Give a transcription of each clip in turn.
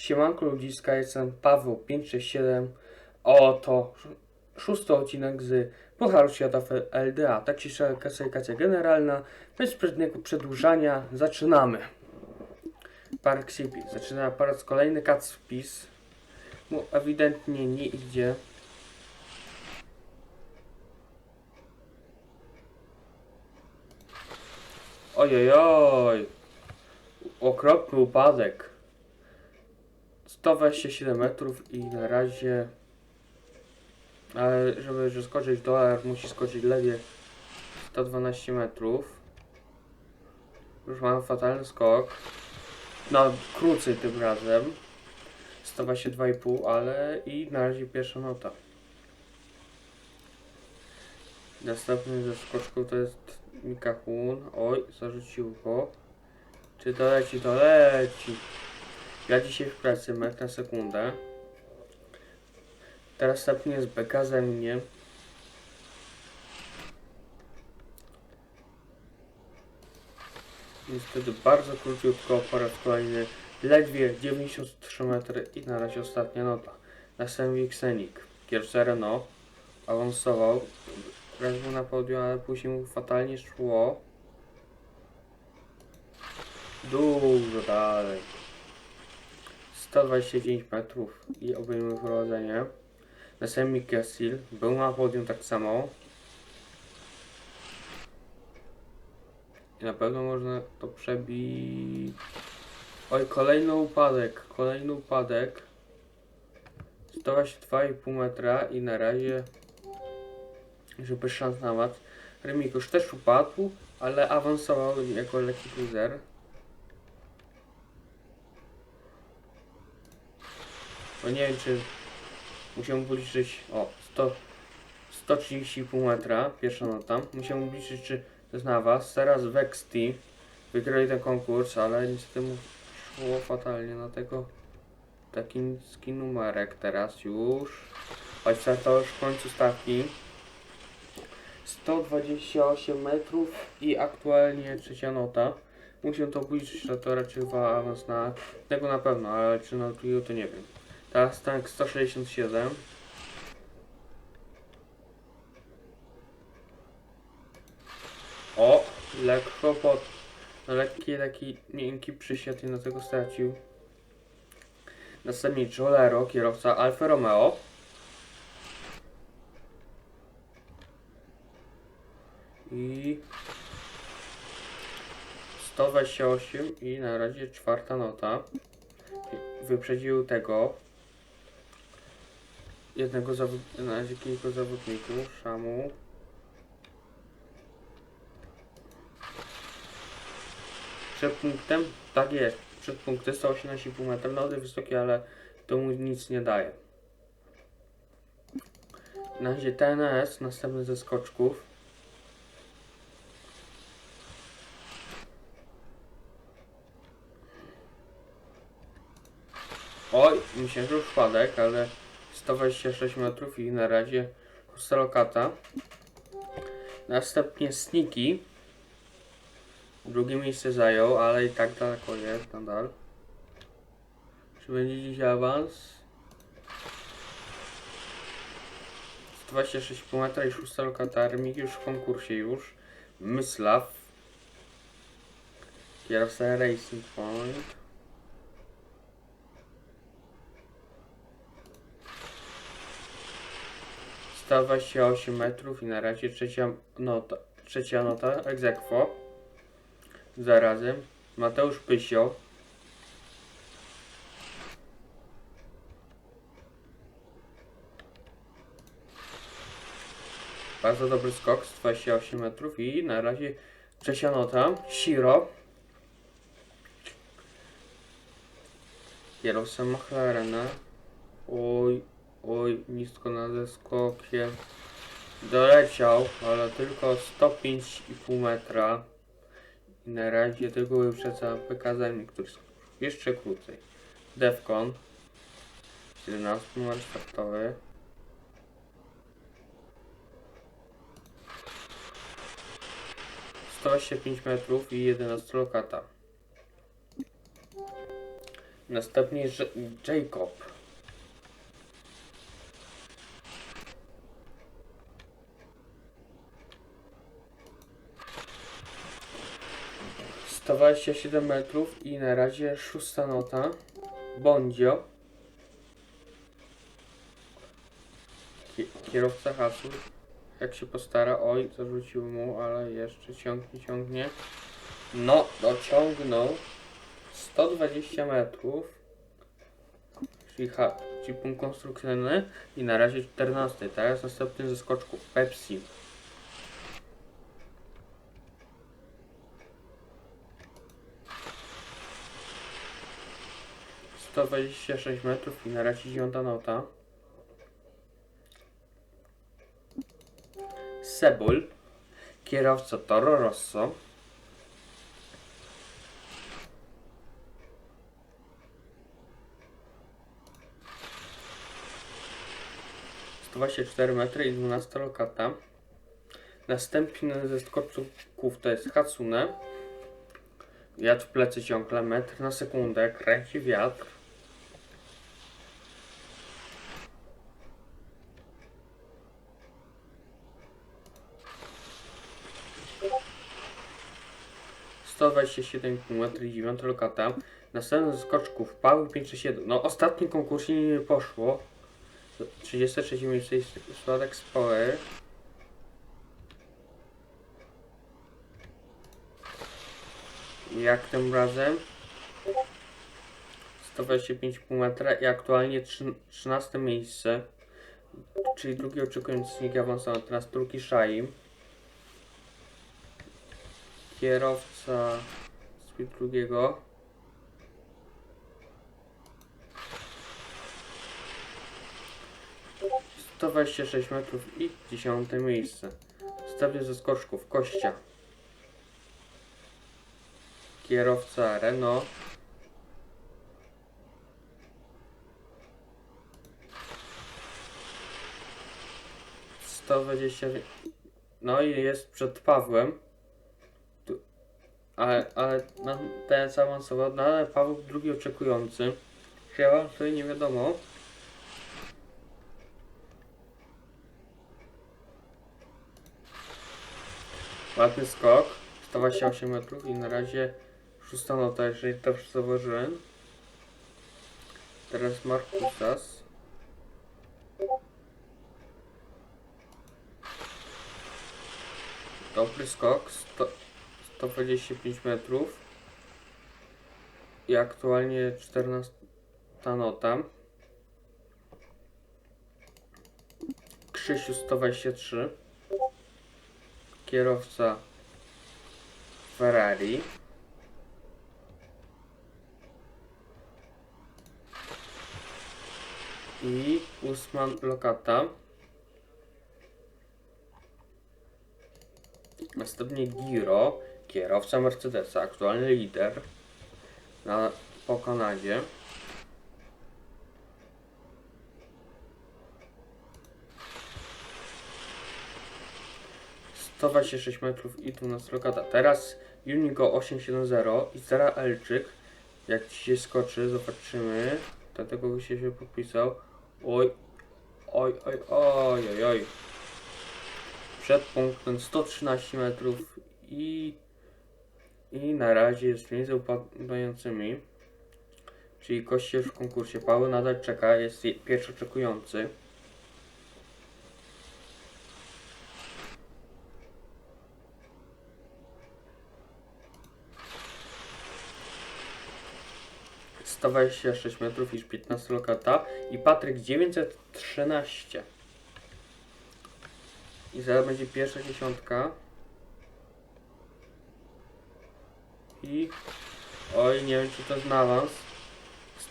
Siemanko ludziska, jestem Paweł 567. Oto sz- szósty odcinek z Pucharu Świata LDA. Tak się klasyfikacja generalna. Bez zbędnego przedłużania zaczynamy. Park City. Zaczyna po raz kolejny cat wpis. Mu ewidentnie nie idzie. Ojojoj. Okropny upadek. 127 metrów i na razie ale żeby że skoczyć dolar musi skoczyć ledwie 112 metrów. Już mam fatalny skok. No krócej tym razem. 122,5 ale i na razie pierwsza nota. Następny ze skoczków to jest Mika Hun. Oj zarzucił go. Czy doleci doleci ja dzisiaj w pracy metr na sekundę. Teraz następnie jest beka ze mnie. Niestety bardzo króciutko po raz kolejny. Ledwie 93 metry i na razie ostatnia nota. Następnie Xenik. Kierowca Renault awansował. Raz był na podium, ale później mu fatalnie szło. Dużo dalej. 129 metrów i obejmuje prowadzenie. Następnie Kessil był na podium tak samo. I na pewno można to przebić. Oj, kolejny upadek, kolejny upadek. 122,5 metra i na razie, żeby szans na mat. Remikusz też upadł, ale awansował jako lekki cruiser. Bo nie wiem czy musiałem policzyć o 100 130,5 metra, pierwsza nota. Musiałem obliczyć czy to jest na was. Teraz Vexti wygrali ten konkurs, ale niestety mu szło fatalnie, dlatego taki niski numerek teraz już. Choć to już w końcu stawki. 128 metrów i aktualnie trzecia nota. Muszę to obliczyć, to raczej chyba awans na tego na pewno, ale czy na to nie wiem. Teraz tank 167. O, lekko pod... No lekki, taki miękki przysiad i na tego stracił. Następnie Jolero, kierowca Alfa Romeo. I 128 i na razie czwarta nota. Wyprzedził tego jednego zawod... na kilku zawodników, Szamu. Przed punktem, tak jest, przed punktem 118,5 metra, no dość wysoki, ale to mu nic nie daje. Na razie TNS, następny ze skoczków. Oj, myślę, że już spadek, ale 126 metrów i na razie Hostelokata. Następnie Sniki. Drugie miejsce zajął, ale i tak daleko jest nadal. Czy będzie dziś awans? 126 metra i szósta lokata Remik już w konkursie już. Myslaw. Kierowca Racing Point. Sto 28 metrów i na razie trzecia nota, trzecia nota egzekwo. Zarazem Mateusz Pysio. Bardzo dobry skok z 28 metrów i na razie trzecia nota. Shiro. Kierowca McLarena. Oj, oj, nisko na zeskokiem. Doleciał, ale tylko 105,5 metra. I na razie tego wyprzedza PKZ, który jest jeszcze krócej. Defcon. 17 numer startowy. Pięć metrów i 11 lokata. Następnie Jacob. Sto dwadzieścia siedem metrów i na razie szósta nota. Bondzio. Ki- Kierowca hasu. Jak się postara, oj, zarzucił mu, ale jeszcze ciągnie, ciągnie. No, dociągnął 120 metrów. Czyli, ha, czyli punkt konstrukcyjny i na razie 14. Teraz następny ze skoczków Pepsi. Sto dwadzieścia sześć metrów i na razie dziewiąta nota. Sebul, kierowca Toro Rosso. 124 metry i 12 lokata. Następny ze skoczków to jest Hatsune. Wiatr w plecy ciągle, metr na sekundę, kręci wiatr. Sto dwadzieścia siedem metr i 9 lokata. Następny skoczków Paweł 567. No ostatnim konkursie nie poszło. 33 miejsce Słodek Spory. Jak tym razem? 125,5 metra i aktualnie trzy- 13 miejsce. Czyli drugi oczekujący znik awansował. Teraz Turki Shaim. Kierowca z drugiego. 126 metrów i 10 miejsce. Stawia ze skoczków Kościa. Kierowca Renault. Sto dwadzieścia. No i jest przed Pawłem. Ale, ale no, ten zaawansował. No ale Paweł drugi oczekujący. Wam tutaj nie wiadomo. Ładny skok, 128 metrów i na razie szósta nota, jeżeli dobrze zauważyłem. Teraz Markusas. Dobry skok, 100, 125 metrów. I aktualnie 14 nota. Krzysiu 123 kierowca Ferrari. I Usman Lokata. Następnie Giro, kierowca Mercedesa, aktualny lider na, po Kanadzie. Sześć metrów i 12 lokata. Teraz Unigo 870 i Zara Elczyk. Jak ci się skoczy, zobaczymy. Dlatego by się, się podpisał. Oj, oj, oj, oj, oj, oj. Przed punktem 113 metrów i i na razie jest między upadającymi. Czyli Kościel w konkursie. Paweł nadal czeka, jest je- pierwszy oczekujący. Sześć metrów iż 15 lokata i Patryk 913. I zaraz będzie pierwsza dziesiątka. I oj, nie wiem czy to jest awans.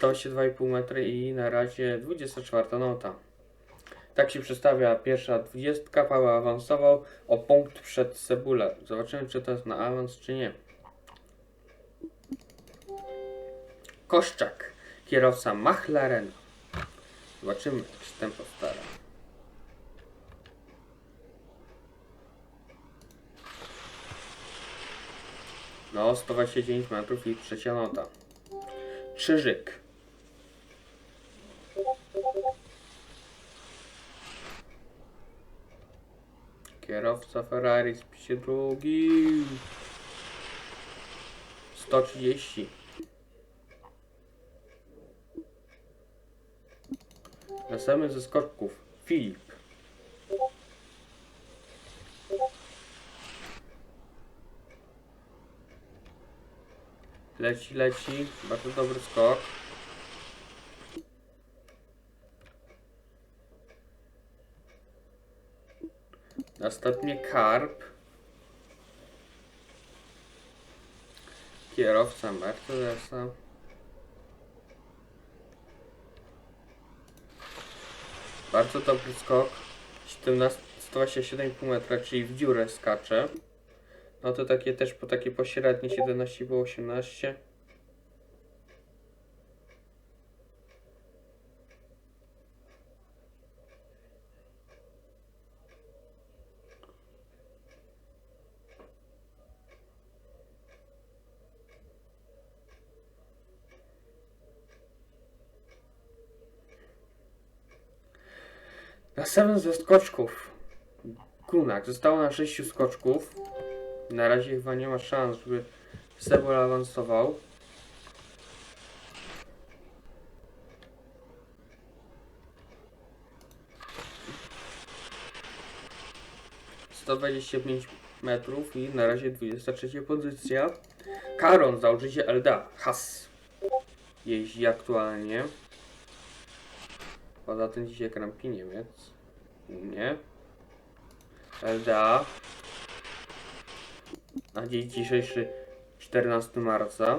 102,5 metry i na razie 24 nota. Tak się przedstawia pierwsza dwudziestka. Paweł awansował o punkt przed Cebulę. Zobaczymy czy to jest na awans czy nie. Koszczak, kierowca McLarena. Zobaczymy się ten postara. No, 129 metrów i trzecia nota. Krzyżyk, Kierowca Ferrari spisie drugi. 130. Następny ze skoczków. Filip. Leci, leci. Bardzo dobry skok. Następnie karp. Kierowca Mercedesa. Bardzo dobry skok. 17, 127,5 metra, czyli w dziurę skacze. No to takie też po takie pośrednie 17,5 18. Następny ze skoczków. Kunak. Zostało na 6 skoczków. Na razie chyba nie ma szans, żeby Sebol awansował. Pięć metrów i na razie 23 pozycja. Karon, założyciel LDA. Has. Jeździ aktualnie. Poza tym dzisiaj krampi Niemiec. Nie. LDA. Na dzień dzisiejszy 14 marca.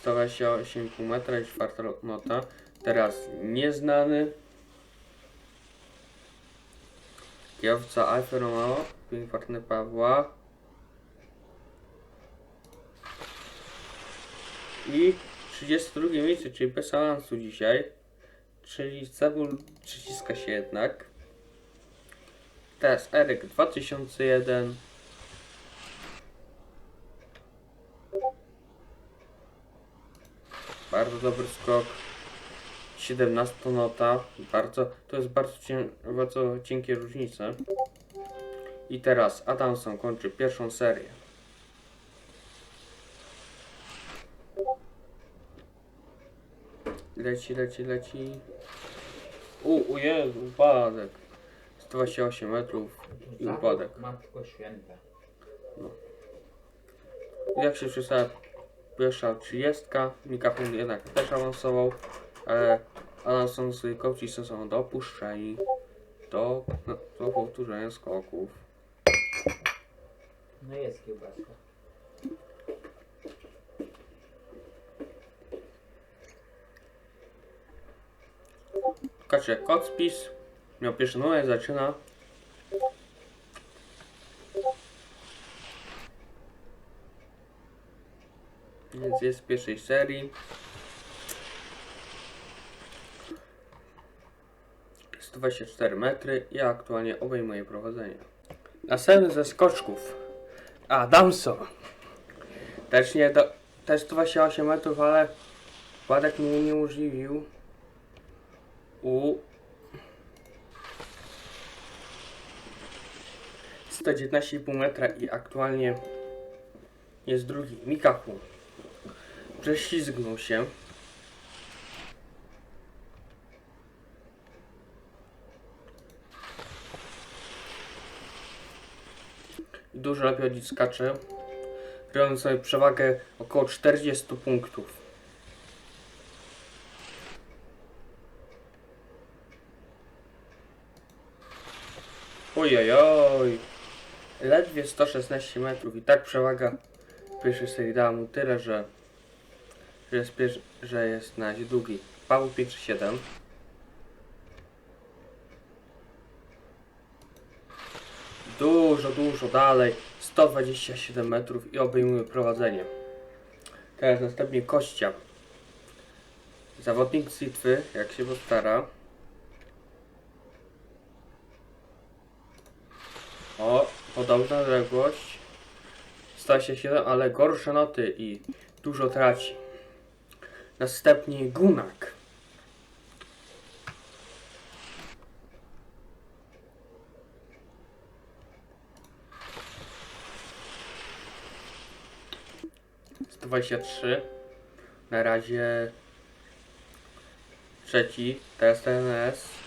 Stawia się 8,5 metra i czwarta nota. Teraz nieznany. Kierowca Alfa Romeo, Pawła. I 32 miejsce, czyli bez awansu dzisiaj. Czyli Cebul przyciska się jednak. Teraz Eryk 2001. Bardzo dobry skok. 17 nota. Bardzo, to jest bardzo, cię, bardzo cienkie różnice. I teraz Adamson kończy pierwszą serię. Leci, leci, leci. U, jest upadek. 128 metrów i upadek. Matko Święta. Jak się przystała pierwsza 30, Mikafon jednak też awansował, ale z Kopcisem są dopuszczeni do, do powtórzenia skoków. No jest kiełbaska. Kaczek Kocpis miał pierwszy numer, zaczyna. Więc jest w pierwszej serii. Jest 24 metry i aktualnie obejmuje prowadzenie. Następny ze skoczków. Adamson. Też nie do, też 28 metrów, ale Władek mu uniemożliwił u 119,5 metra i aktualnie jest drugi. Mikaku prześlizgnął się. Dużo lepiej odciskacze. Robią sobie przewagę około 40 punktów. Ojojoj. Ledwie 116 metrów i tak przewaga pierwszej serii dała mu tyle, że, że, jest, pier- że jest na długi. Paweł 5-7. Dużo, dużo dalej. 127 metrów i obejmuje prowadzenie. Teraz następnie Kościa. Zawodnik z Litwy, jak się postara. Podobna odległość. 107, ale gorsze noty i dużo traci. Następnie Gunak. Dwadzieścia trzy. Na razie trzeci, teraz TNS.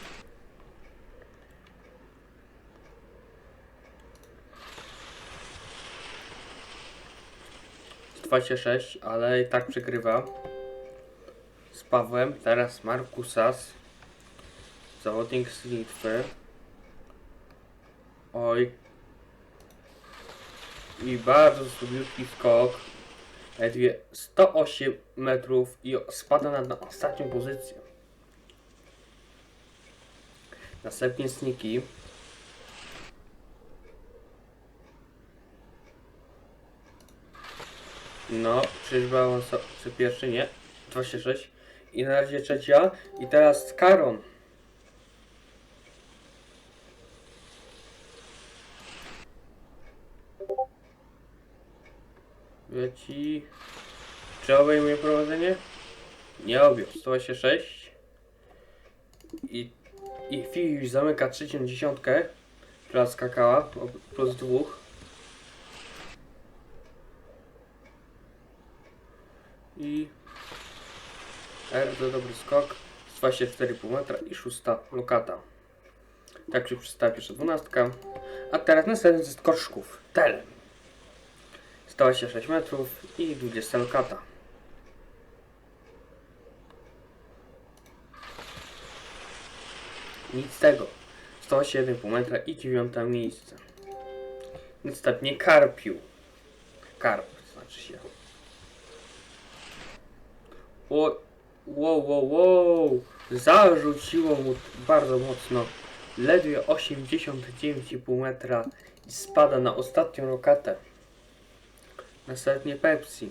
26, ale i tak przegrywa z Pawłem. Teraz Markusas, zawodnik z Litwy. Oj. I bardzo słabiutki skok. Ledwie 108 metrów i spada na, na ostatnią pozycję. Następnie Sniki. No, czyżby awansował, pierwszy nie? 26. I na razie trzecia. I teraz Karon. Leci. Czy obejmuje prowadzenie? Nie objął. 126. I, i Fi już zamyka trzecią dziesiątkę. Która skakała. o Plus dwóch. I R to dobry skok. 24,5 metra i szósta lokata. Tak się przedstawia pierwsza dwunastka. A teraz następny z koszków. Telem. 126 metrów i 20 lokata. Nic z tego. 107,5 metra i 9 miejsce. Następnie Karpiu. Karp znaczy się. O, wow, wow, wow. Zarzuciło mu bardzo mocno. Ledwie 89,5 metra i spada na ostatnią lokatę. Następnie Pepsi.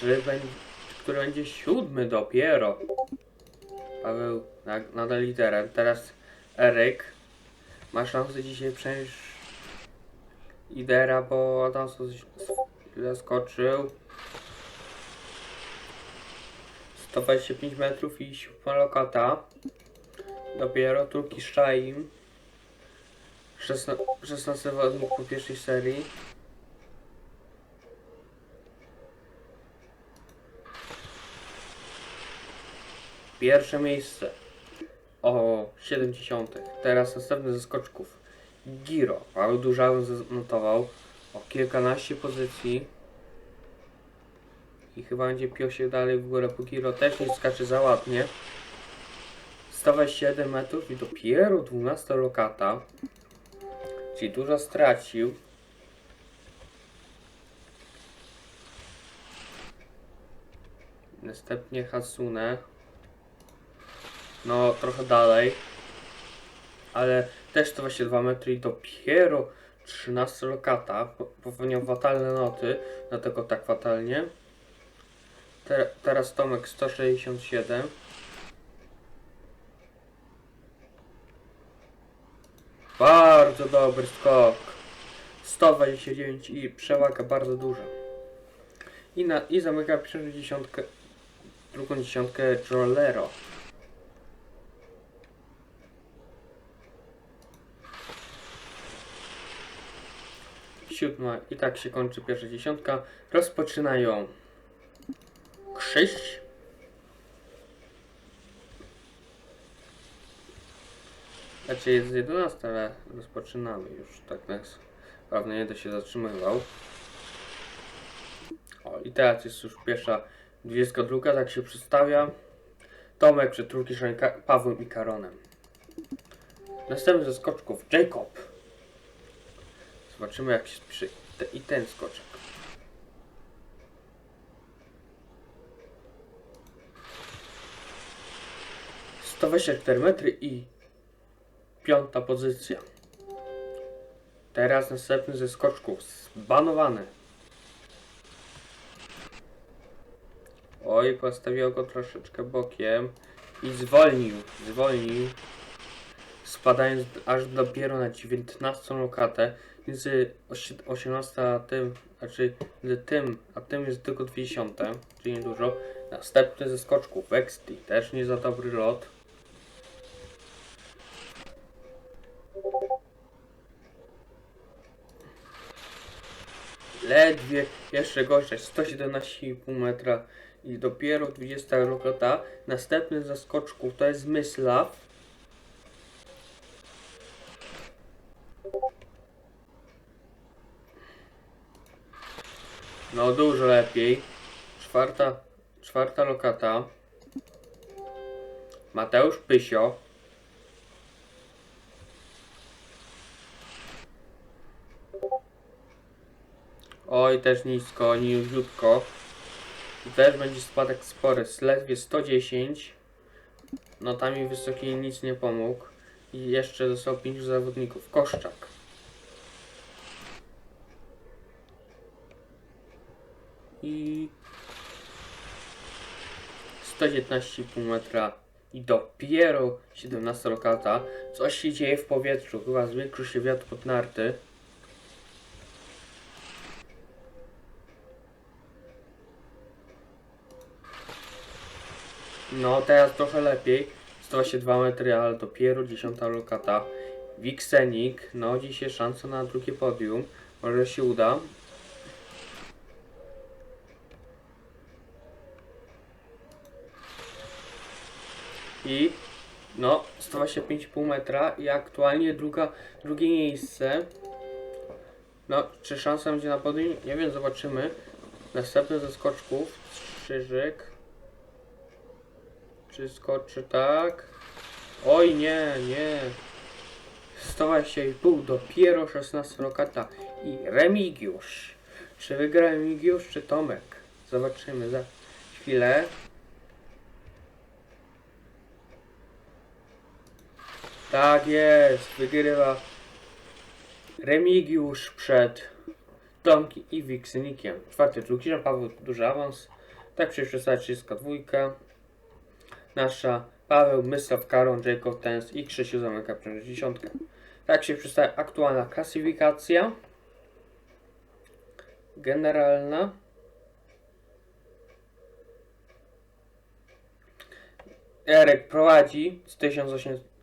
Czy będzie, który będzie siódmy dopiero. Paweł na, nadal liderem. Teraz Eryk ma szansę dzisiaj przejąć lidera, bo Adam zaskoczył. 125 metrów i siódma lokata. Dopiero Turki Shaim. 16, 16 zawodnik po pierwszej serii. Pierwsze miejsce. O 70. Teraz następny ze skoczków. Giro. Paweł Dużały zanotował o kilkanaście pozycji. I chyba będzie piął się dalej w górę, bo Giro też nie skacze za ładnie. 127 metrów i dopiero 12 lokata. Czyli dużo stracił. Następnie Hasune. No, trochę dalej. Ale też 122 metry i dopiero 13 lokata. Po- Popełniał fatalne noty, dlatego tak fatalnie. Te, teraz Tomek 167. Bardzo dobry skok. 129 i przewaga bardzo duża. I, na, i zamyka pierwszą dziesiątkę, drugą dziesiątkę Jollero. Siódma i tak się kończy pierwsza dziesiątka. Rozpoczynają Krzyś. Znaczy jest 11, ale rozpoczynamy już, tak nas pewnie nie się zatrzymywał. O i teraz jest już pierwsza 22, tak się przedstawia. Tomek przed Turkiszem Pawłem i Karonem. Następny ze skoczków Jacob. Zobaczymy jak się pisze te, i ten skoczek. Sto metry i piąta pozycja. Teraz następny ze skoczków. Zbanowany. Oj, postawiło go troszeczkę bokiem i zwolnił, zwolnił, spadając aż dopiero na 19 lokatę, między osi- 18 a tym, znaczy między tym, a tym jest tylko 20, czyli niedużo. Następny ze skoczków, Vexty, też nie za dobry lot. Ledwie jeszcze gorzej, 117,5 metra i dopiero 20 lokata. Następny ze skoczków to jest Myslaf. No dużo lepiej. Czwarta, czwarta lokata. Mateusz Pysio. Oj, też nisko, niziutko. I też będzie spadek spory, ledwie 110. Notami wysokiej nic nie pomógł. I jeszcze zostało 5 zawodników. Koszczak. I 119,5 metra i dopiero 17 lokata. Coś się dzieje w powietrzu, chyba zwiększył się wiatr pod narty. No, teraz trochę lepiej. 122 metry, ale dopiero 10 lokata. Wiksenik, no dzisiaj szansa na drugie podium. Może się uda. I no, 125,5 metra i aktualnie druga, drugie miejsce. No, czy szansa będzie na podium? Nie wiem, zobaczymy. Następny ze skoczków, Strzyżyk. Czy skoczy tak? Oj nie, nie. 120,5, dopiero 16 lokata. I Remigiusz. Czy wygra Remigiusz, czy Tomek? Zobaczymy za chwilę. Tak jest, wygrywa Remigiusz przed Tomki i Wiksynikiem. Czwarty druk, Jan Paweł duży awans. Tak przyszła 32. Nasza Paweł, Mysław, Karon, Jacob Tens i Krzysiu zamyka przez dziesiątkę. Tak się przedstawia aktualna klasyfikacja. Generalna. Erek prowadzi z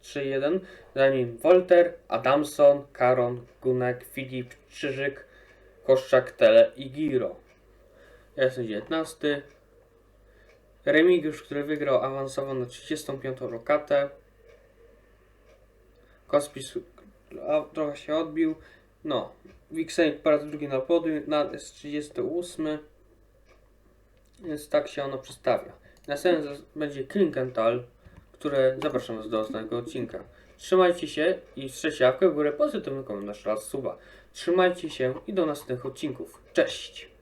1831, za nim Wolter, Adamson, Karon, Gunek, Filip, Czyżyk, Koszczak, Tele i Giro. Jestem 19. Remigiusz, który wygrał, awansował na 35. lokatę. Kospis trochę się odbił. No, Wiksenik po raz drugi na podium, na, jest 38. Więc tak się ono przedstawia. Następny zas- będzie Klinkenthal, które zapraszam Was do ostatniego odcinka. Trzymajcie się i strzelcie łapkę w górę, pozytywny komentarz oraz suba. Trzymajcie się i do następnych odcinków. Cześć!